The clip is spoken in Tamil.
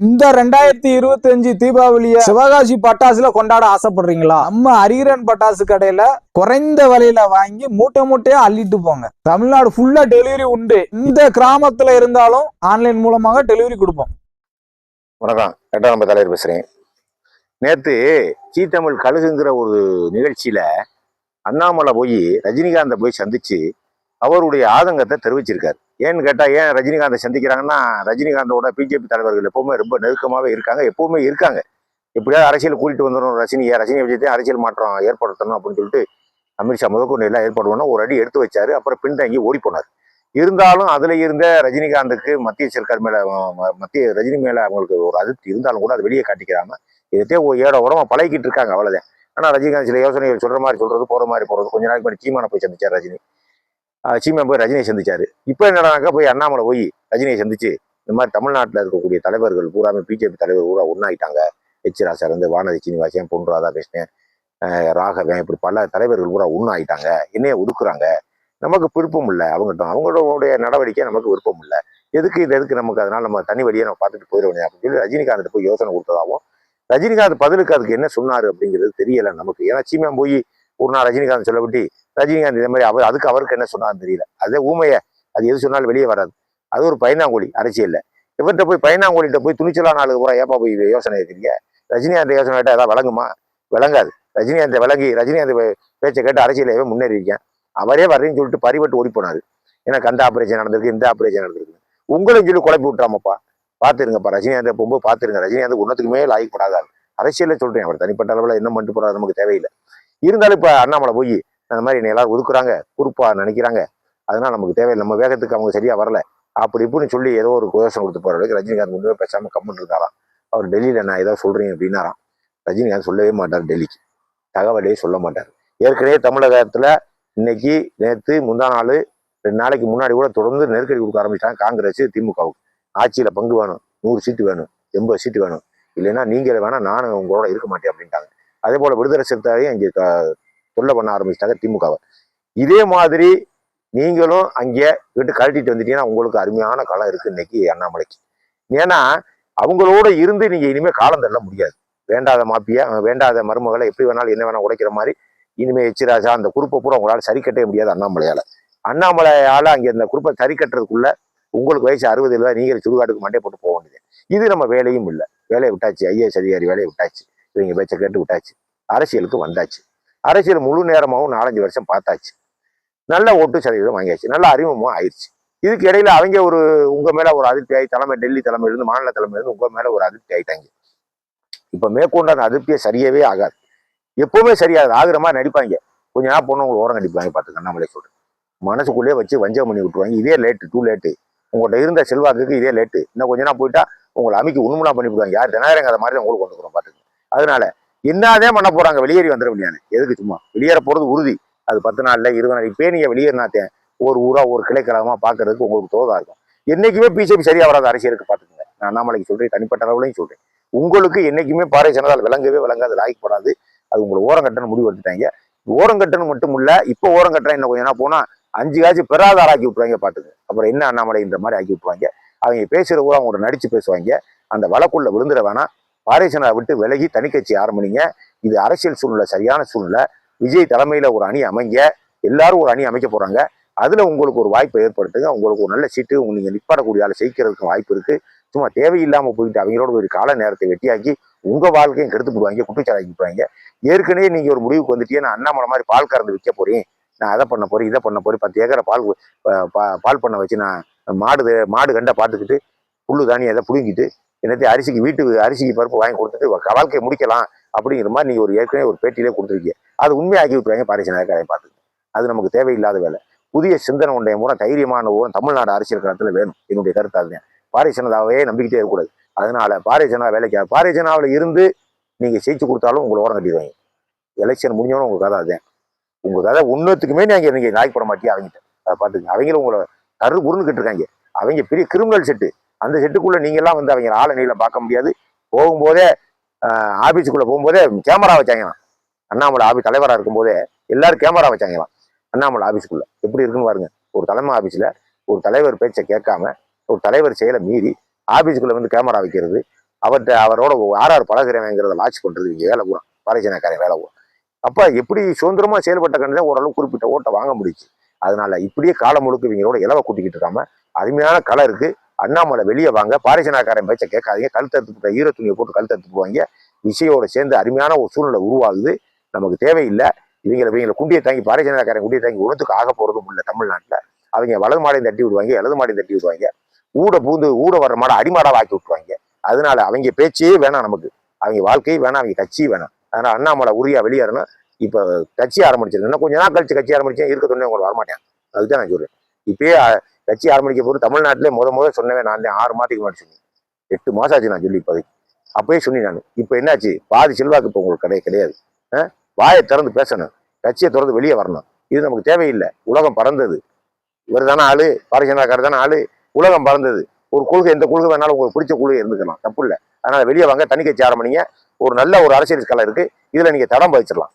இந்த ரெண்டாயிரத்தி இருபத்தி அஞ்சு தீபாவளிய சிவகாசி பட்டாசுல கொண்டாட ஆசைப்படுறீங்களா? நம்ம அரியரன் பட்டாசு கடையில குறைந்த விலையில வாங்கி மூட்டை மூட்டையா அள்ளிட்டு போங்க. தமிழ்நாடு ஃபுல்லா டெலிவரி உண்டு. இந்த கிராமத்துல இருந்தாலும் ஆன்லைன் மூலமாக டெலிவரி கொடுப்போம். வணக்கம். எட்டாம் நம்ம தலைவர் பேசுகிறேன் நேற்று சீ தமிழ் கழுகுங்கிற ஒரு நிகழ்ச்சியில் அண்ணாமலை போய் ரஜினிகாந்தை போய் சந்திச்சு அவருடைய ஆதங்கத்தை தெரிவிச்சிருக்காரு. ஏன்னு கேட்டால் ஏன் ரஜினிகாந்தை சந்திக்கிறாங்கன்னா ரஜினிகாந்தோட பிஜேபி தலைவர்கள் எப்பவுமே ரொம்ப நெருக்கமாகவே இருக்காங்க எப்பவுமே இருக்காங்க. எப்படியாவது அரசியல் கூட்டிட்டு வந்துடணும் ரஜினியை ரஜினியை வச்சுட்டு அரசியல் மாற்றம் ஏற்படுத்தணும் அப்படின்னு சொல்லிட்டு அமித்ஷா முதற்கொண்டு எல்லாம் ஏற்பாடு ஒரு அடி எடுத்து வச்சார் அப்புறம் பின்தங்கி ஓடி போனார் இருந்தாலும் அதில் இருந்த ரஜினிகாந்துக்கு மத்திய சர்க்கார் மேலே ம- மத்திய ரஜினி மேலே அவங்களுக்கு ஒரு அதிருப்தி இருந்தாலும் கூட அதை வெளியே காட்டிக்கிறாம இதே ஒரு ஏட உடம்ப பழகிக்கிட்டு இருக்காங்க அவ்வளோதான் ஆனால் ரஜினிகாந்த் சில யோசனைகள் சொல்கிற மாதிரி சொல்கிறது போகிற மாதிரி போகிறது கொஞ்ச நாளைக்கு முன்னாடி சீமானை போய் சந்திச்சார் ரஜினி. சீமான் போய் ரஜினியை சந்திச்சாரு. இப்போ என்னடாக்கா போய் அண்ணாமலை போய் ரஜினியை சந்திச்சு இந்த மாதிரி தமிழ்நாட்டில் இருக்கக்கூடிய தலைவர்கள் பூராமே பிஜேபி தலைவர் பூரா ஒன்றாயிட்டாங்க எச் ராசாலேருந்து வானதி சீனிவாசன் பொன் ராதாகிருஷ்ணன் ராகவன் இப்படி பல தலைவர்கள் பூரா ஒன்றாயிட்டாங்க என்னைய ஒதுக்குறாங்க. நமக்கு விருப்பம் இல்லை. அவங்ககிட்ட அவங்களுடைய நடவடிக்கை நமக்கு விருப்பம் இல்லை. எதுக்கு இது எதுக்கு நமக்கு? அதனால நம்ம தனி வழியை நம்ம பார்த்துட்டு போயிட வேண்டியது அப்படின்னு சொல்லி ரஜினிகாந்த் போய் யோசனை கொடுத்ததாகவும் ரஜினிகாந்த் பதிலுக்கு அதுக்கு என்ன சொன்னாரு அப்படிங்கிறது தெரியல நமக்கு. ஏன்னா சீமான் போய் ஒரு நாள் ரஜினிகாந்த் சொல்லப்பட்டு ரஜினிகாந்த் இதே மாதிரி அவர் அதுக்கு அவருக்கு என்ன சொன்னான்னு தெரியல. அதே ஊமைய அது எது சொன்னாலும் வெளியே வராது. அது ஒரு பயனாங்கோழி அரசியல்ல. இவர்கிட்ட போய் பயனாங்கோழிட்ட போய் துணிச்சலான நாளுக்கு பூரா ஏப்பா போய் யோசனை இருக்கிறீங்க ரஜினிகாந்த் யோசனை கேட்டால் ஏதாவது விளங்குமா? விளங்காது. ரஜினிகாந்த் விளங்கி ரஜினிகாந்த் பேச்சை கேட்டு அரசியலவே முன்னேறி இருக்கேன். அவரே வர்றேன்னு சொல்லிட்டு பறிபட்டு ஓடி போனாரு எனக்கு அந்த ஆப்ரேஷன் நடந்திருக்கு இந்த ஆப்ரேஷன் நடந்திருக்கு. உங்களையும் சொல்லி குழப்பி விட்டுறாமப்பா. பாத்துருங்கப்பா ரஜினிகாந்த் போகும்போது பார்த்துருங்க ரஜினிகாந்த் ஒன்றத்துக்குமே லாய்க்கப்படாதார் அரசியலில் சொல்கிறேன் சொல்றேன். அவர் தனிப்பட்ட அளவுல என்ன பண்ணிட்டு போகிறாரு நமக்கு தேவையில்லை. இருந்தாலும் இப்போ அண்ணாமலை போய் அந்த மாதிரி என்னை எல்லாரும் ஒதுக்குறாங்க குறுப்பாக நினைக்கிறாங்க. அதனால் நமக்கு தேவையில்லை. நம்ம வேகத்துக்கு அவங்க சரியாக வரல. அப்படி இப்படின்னு சொல்லி ஏதோ ஒரு யோசனை கொடுத்து போகிற அளவுக்கு ரஜினிகாந்த் முன்னே பேசாமல் கம்முன்னு இருந்தாராம் அவர் டெல்லியில் நான் ஏதோ சொல்கிறேன் அப்படின்னாராம். ரஜினிகாந்த் சொல்லவே மாட்டார் டெல்லிக்கு. தகவலே சொல்ல மாட்டார். ஏற்கனவே தமிழகத்தில் இன்னைக்கு நேற்று முந்தா நாள் ரெண்டு நாளைக்கு முன்னாடி கூட தொடர்ந்து நெருக்கடி கொடுக்க ஆரம்பிச்சிட்டாங்க காங்கிரஸ் திமுகவுக்கு. ஆட்சியில் பங்கு வேணும். நூறு சீட்டு வேணும். எண்பது சீட்டு வேணும். இல்லைன்னா நீங்களே வேணால் நானும் உங்களோட இருக்க மாட்டேன் அப்படின்ட்டாங்க. அதே போல விடுதலை சிறுத்தையும் இங்கே தொல்லை பண்ண ஆரம்பிச்சிட்டாங்க திமுகவை. இதே மாதிரி நீங்களும் அங்கே விட்டு கழட்டிட்டு வந்துட்டீங்கன்னா உங்களுக்கு அருமையான களம் இருக்கு இன்னைக்கு அண்ணாமலைக்கு. ஏன்னா அவங்களோட இருந்து நீங்க இனிமே காலம் தள்ள முடியாது. வேண்டாத மாப்பியா வேண்டாத மருமகளை எப்படி வேணாலும் என்ன வேணால் உடைக்கிற மாதிரி இனிமே எச்சிராஜா அந்த குரூப்பை பூரா உங்களால சரி கட்டவே முடியாது அண்ணாமலையால. அண்ணாமலையால அங்கே இந்த குரூப்பை சரி கட்டுறதுக்குள்ள உங்களுக்கு வயசு அறுபது இல்லை நீங்கள் சுடுகாட்டுக்கு மண்டே போட்டு போக வேண்டியது. இது நம்ம வேலையும் இல்லை. வேலையை விட்டாச்சு. ஐஏஎஸ் அதிகாரி வேலையை விட்டாச்சு. இவங்க பேச்சை கேட்டு விட்டாச்சு. அரசியலுக்கு வந்தாச்சு. அரசியல் முழு நேரமாகவும் நாலஞ்சு வருஷம் பார்த்தாச்சு. நல்ல ஓட்டு சதவீதம் வாங்கியாச்சு. நல்ல அறிமுகமும் ஆயிடுச்சு இதுக்கு இடையில அவங்க ஒரு உங்க மேல ஒரு அதிருப்தி ஆகி தலைமை டெல்லி தலைமையிலிருந்து மாநில தலைமையிலிருந்து உங்க மேல ஒரு அதிருப்தி ஆயிட்டாங்க. இப்ப மேற்கொண்டு அந்த அதிருப்தியை சரியவே ஆகாது. எப்பவுமே சரியாது ஆகுற மாதிரி நடிப்பாங்க. கொஞ்ச நேரம் பொண்ணு உங்களுக்கு ஓரம் நடிப்பாங்க பார்த்து கண்ணாமலை சொல்றேன் மனசுக்குள்ளேயே வச்சு வஞ்சம் பண்ணி விட்டுருவாங்க. இதே லேட்டு டூ லேட்டு உங்கள்கிட்ட இருந்த செல்வாக்குக்கு இதே லேட்டு இன்னும் கொஞ்ச நாள் போயிட்டா உங்களை அமைக்க உண்மையா பண்ணி விடுவாங்க யார் தினகரங்க அதை மாதிரி தான் உங்களுக்கு கொண்டு வரும் அதனால என்னதே பண்ண போறாங்க வெளியேறி வந்துட முடியாது. எதுக்கு சும்மா? வெளியேற போறது உறுதி. அது பத்து நாள்ல இருபது நாள். இப்பயே நீங்க வெளியேறினாத்தேன் ஒரு ஊரா ஒரு கிளைக்கழகமா பாக்குறதுக்கு உங்களுக்கு தோதா இருக்கும். என்னைக்குமே பிஜேபி சரியா வராத அரசியலுக்கு பாத்துக்கோங்க நான் அண்ணாமலைக்கு சொல்றேன் தனிப்பட்ட அளவுலையும் சொல்றேன். உங்களுக்கு என்னைக்குமே பாரதிய ஜனதால் விளங்கவே விளங்காது லாய்க்கப்படாது அது உங்களை ஓரம் கட்டணும் முடிவு எடுத்துட்டாங்க. ஓரம் கட்டணும் மட்டும் இல்ல இப்போ ஓரம் கட்டுறேன் இன்னும் கொஞ்சம் போனா அஞ்சு காட்சி பெறாதார ஆக்கி விட்டுருவாங்க பாத்துங்க அப்புறம் என்ன அண்ணாமலைன்ற மாதிரி ஆக்கி விட்டுருவாங்க. அவங்க பேசுற ஊரா அவங்கள்ட்ட நடிச்சு பேசுவாங்க. அந்த வழக்குள்ள விழுந்துட வேணாம். பாரதிய விட்டு விலகி தனிக்கட்சி ஆரம்பிங்க இது அரசியல் சூழ்நிலை சரியான சூழ்நிலை. விஜய் தலைமையில் ஒரு அணி அமைங்க. எல்லாரும் ஒரு அணி அமைக்க போறாங்க. அதில் உங்களுக்கு ஒரு வாய்ப்பை ஏற்படுத்துங்க. உங்களுக்கு ஒரு நல்ல சீட்டு உங்க நீங்கள் நிப்பாடக்கூடிய ஆளை ஜெயிக்கிறதுக்கு வாய்ப்பு இருக்குது சும்மா தேவையில்லாமல் போயிட்டு அவங்களோட ஒரு கால நேரத்தை வெட்டியாக்கி உங்க வாழ்க்கையும் கெடுத்து போடுவாங்க குற்றச்சாட்டு போடுவாங்க ஏற்கனவே நீங்க ஒரு முடிவுக்கு வந்துட்டே நான் அண்ணாமலை மாதிரி பால் கறந்து விற்க போகிறேன் நான் அதை பண்ண போகிறேன் இதை பண்ண போகிறேன் பத்து ஏக்கரை பால் பா- பால் பண்ண வச்சு நான் மாடு மாடு கண்டை பார்த்துக்கிட்டு புல்லு தானியம் அதை புடுங்கிட்டு என்னத்தையும் அரிசிக்கு வீட்டுக்கு அரிசிக்கு பருப்பு வாங்கி கொடுத்துட்டு வாழ்க்கையை முடிக்கலாம் அப்படிங்கிற மாதிரி நீங்க ஒரு ஏற்கனவே ஒரு பேட்டியிலே கொடுத்துருக்கீங்க அது உண்மையாக்கி விட்டுறாங்க பாரிசனாக கதையை பார்த்துட்டு அது நமக்கு தேவையில்லாத வேலை. புதிய சிந்தனை உடைய மூலம் தைரியமான ஊரம் தமிழ்நாடு அரசியல் களத்தில் வேணும். என்னுடைய கருத்து அதுதான். பாரதிய ஜனதாவே நம்பிக்கிட்டே இருக்கக்கூடாது. அதனால பாரதிய ஜனதா வேலைக்கு பாரதிய ஜனதாவில் இருந்து நீங்கள் ஜெயிச்சு கொடுத்தாலும் உங்களை ஓரம் கட்டிடுவாங்க எலெக்ஷன் முடிஞ்சோன்னு உங்கள் கதை அதுதான். உங்கள் கதை ஒன்றுத்துக்குமே நீங்கள் நாய்க்கு போட மாட்டியே அவங்ககிட்ட அதை பார்த்துங்க அவங்களும் உங்களை கரு உருண்டுக்கிட்டு இருக்காங்க அவங்க பெரிய கிரிமினல் செட்டு அந்த செட்டுக்குள்ளே நீங்கள்லாம் வந்து அவங்க ஆளை நீளம் பார்க்க முடியாது. போகும்போதே ஆஃபீஸுக்குள்ளே போகும்போதே கேமரா வச்சாங்களாம். அண்ணாமலை ஆபீஸ் தலைவரா இருக்கும்போதே எல்லாரும் கேமரா வச்சாங்களாம். அண்ணாமலை ஆபீஸ்க்குள்ள. எப்படி இருக்குன்னு பாருங்க. ஒரு தலைமை ஆபீஸ்ல ஒரு தலைவர் பேச்சை கேட்காம ஒரு தலைவர் செயலை மீறி ஆபீஸ்க்குள்ள வந்து கேமரா வைக்கிறது அவர்கிட்ட அவரோட யார் யார் பழகிறவங்கிறத லாட்ச் பண்ணுறது இங்கே வேலை கூட பாரதிய வேலை கூட அப்போ எப்படி சுதந்திரமா செயல்பட்ட கண்டிதான் ஓரளவு குறிப்பிட்ட ஓட்டை வாங்க முடிச்சு அதனால இப்படியே காலம் முழுக்க இவங்களோட இலவை கூட்டிக்கிட்டு இருக்காம அருமையான கலை இருக்கு. அண்ணாமலை வெளியே வாங்க பாரிசனாக்காரன் பேச்ச கேட்காதீங்க. கழுத்து எடுத்து ஈர துணியை போட்டு கழுத்து எடுத்து போவாங்க இசையோட சேர்ந்து அருமையான ஒரு சூழ்நிலை உருவாகுது. நமக்கு தேவையில்லை. இவங்களை இவங்களை குண்டியை தாங்கி பாரிசனாக்காரன் குண்டியை தாங்கி உணத்துக்கு ஆக போகிறதும் இல்லை தமிழ்நாட்டில். அவங்க வலது மாடையும் தட்டி விடுவாங்க இடது மாடையும் தட்டி விடுவாங்க. ஊட பூந்து ஊட வர்ற மாடை அடிமாடாக ஆக்கி விட்டுருவாங்க. அதனால அவங்க பேச்சே வேணாம் நமக்கு. அவங்க வாழ்க்கையே வேணாம் அவங்க கட்சி வேணாம். அதனால் அண்ணாமலை உரியா வெளியேறணும். இப்போ கட்சி ஆரம்பிச்சிருந்தேன் இன்னும் கொஞ்ச நாள் கழிச்சு கட்சி ஆரம்பிச்சேன் இருக்க சொன்னேன் உங்களுக்கு வரமாட்டேன் அதுதான் நான் சொல்றேன். இப்பயே கட்சி ஆரம்பிக்க போது தமிழ்நாட்டிலே முத முத சொன்னவே நான் தான் ஆறு மாதத்துக்கு முன்னாடி சொன்னேன். எட்டு மாதம் ஆச்சு நான் சொல்லி இப்போதைக்கு அப்பயே சொன்னேன் நான். இப்போ என்னாச்சு? பாதி செல்வாக்கு இப்போ உங்களுக்கு கிடையாது. கிடையாது வாயை திறந்து பேசணும். கட்சியை திறந்து வெளியே வரணும். இது நமக்கு தேவையில்லை. உலகம் பறந்தது. இவர் தானே ஆளு? பாரதிய ஜனதாக்காரர் தானே ஆளு? உலகம் பறந்தது. ஒரு கொள்கை எந்த கொள்கை வேணாலும் உங்களுக்கு பிடிச்ச கொள்கை இருந்துக்கலாம். தப்பு இல்லை. அதனால வெளியே வாங்க. தனி கட்சி ஆரம்பிங்க. ஒரு நல்ல ஒரு அரசியல் கலை இருக்கு. இதுல நீங்க தடம் பதிச்சிடலாம்.